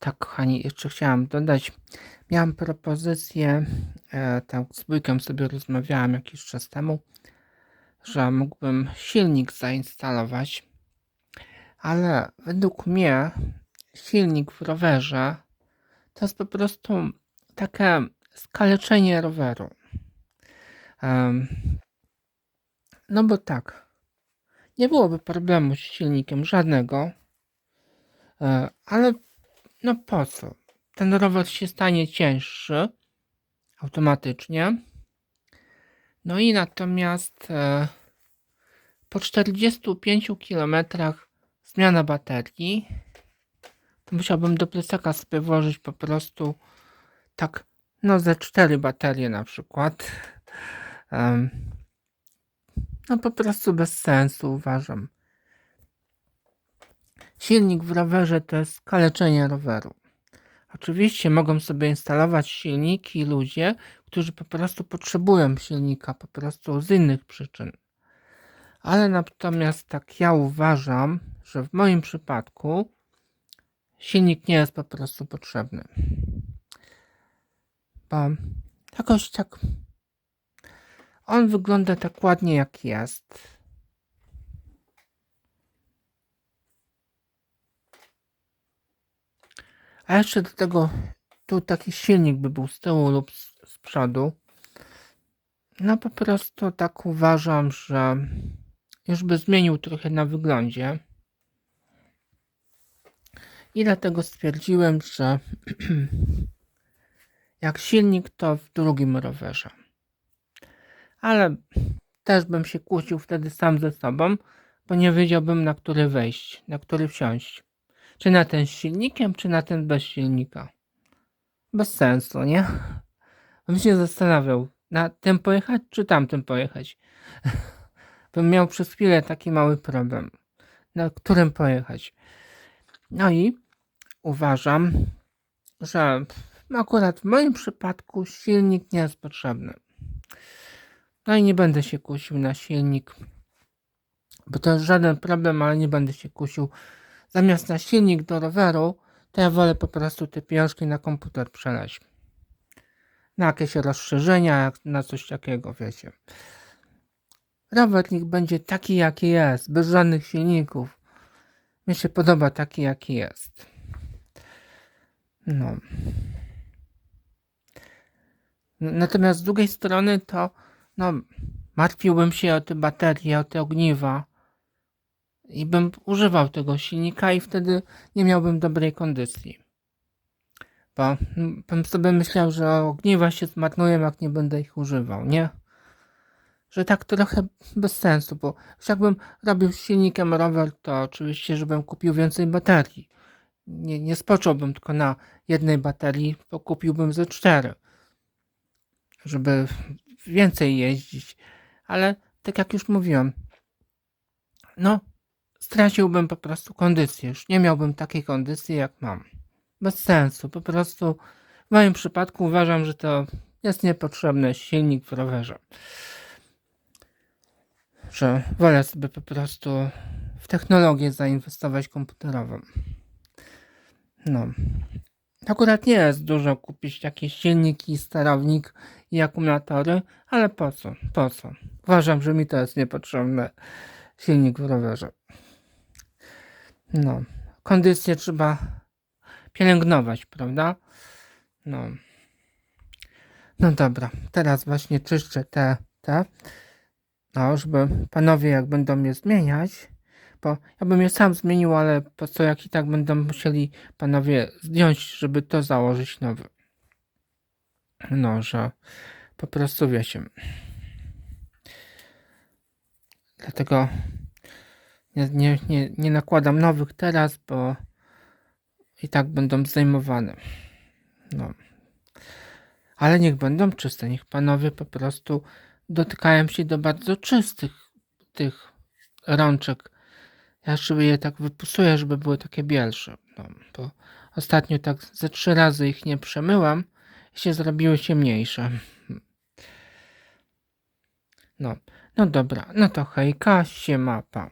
Tak, kochani, jeszcze chciałam dodać, miałam propozycję, e, tak z wujkiem sobie rozmawiałam jakiś czas temu, że mógłbym silnik zainstalować, ale według mnie silnik w rowerze to jest po prostu takie skaleczenie roweru. Em, no bo tak, nie byłoby problemu z silnikiem żadnego, e, ale no po co? Ten rower się stanie cięższy automatycznie. No i natomiast e, po 45 km zmiana baterii, to musiałbym do plecaka sobie włożyć po prostu tak, no ze cztery baterie na przykład. No po prostu bez sensu uważam. Silnik w rowerze to jest kaleczenie roweru. Oczywiście mogą sobie instalować silniki ludzie, którzy po prostu potrzebują silnika, po prostu z innych przyczyn. Ale natomiast tak ja uważam, że w moim przypadku silnik nie jest po prostu potrzebny. Bo jakoś tak on wygląda tak ładnie jak jest. A jeszcze do tego tu taki silnik by był z tyłu lub z, z przodu. No po prostu tak uważam, że już by zmienił trochę na wyglądzie. I dlatego stwierdziłem, że jak silnik to w drugim rowerze. Ale też bym się kłócił wtedy sam ze sobą, bo nie wiedziałbym na który wejść, na który wsiąść. Czy na ten z silnikiem, czy na ten bez silnika? Bez sensu, nie? Bym się zastanawiał, na tym pojechać, czy tamtym pojechać. Bym miał przez chwilę taki mały problem, na którym pojechać. No i uważam, że akurat w moim przypadku silnik nie jest potrzebny. No i nie będę się kusił na silnik, bo to jest żaden problem, ale nie będę się kusił zamiast na silnik do roweru, to ja wolę po prostu te pieniążki na komputer przelać. Na jakieś rozszerzenia, na coś takiego, wiecie. Rower niech będzie taki, jaki jest, bez żadnych silników. Mi się podoba taki, jaki jest. No. Natomiast z drugiej strony to, no, martwiłbym się o te baterie, o te ogniwa i bym używał tego silnika i wtedy nie miałbym dobrej kondycji. Bo bym sobie myślał, że ogniwa się zmarnują, jak nie będę ich używał, nie? Że tak trochę bez sensu, bo jakbym robił silnikiem rower, to oczywiście, żebym kupił więcej baterii. Nie, nie spocząłbym tylko na jednej baterii, bo kupiłbym ze cztery. Żeby więcej jeździć. Ale tak jak już mówiłem, no straciłbym po prostu kondycję. Już nie miałbym takiej kondycji, jak mam. Bez sensu. Po prostu w moim przypadku uważam, że to jest niepotrzebny silnik w rowerze. Że wolę sobie po prostu w technologię zainwestować komputerową. No. Akurat nie jest dużo kupić jakieś silniki, sterownik i akumulatory, ale po co? Po co? Uważam, że mi to jest niepotrzebne silnik w rowerze. No, kondycję trzeba pielęgnować, prawda? No. No dobra, teraz właśnie czyszczę te, te. No, żeby panowie jak będą je zmieniać, bo ja bym je sam zmienił, ale po co jak i tak będą musieli panowie zdjąć, żeby to założyć nowy. No, że po prostu wiecie. Dlatego nie, nie, nie, nie nakładam nowych teraz, bo i tak będą zdejmowane. No. Ale niech będą czyste. Niech panowie po prostu dotykają się do bardzo czystych tych rączek. Ja sobie je tak wypusuję, żeby były takie bielsze. No, bo ostatnio tak ze trzy razy ich nie przemyłam i się zrobiły ciemniejsze. No, no dobra, no to hejka, się mapa.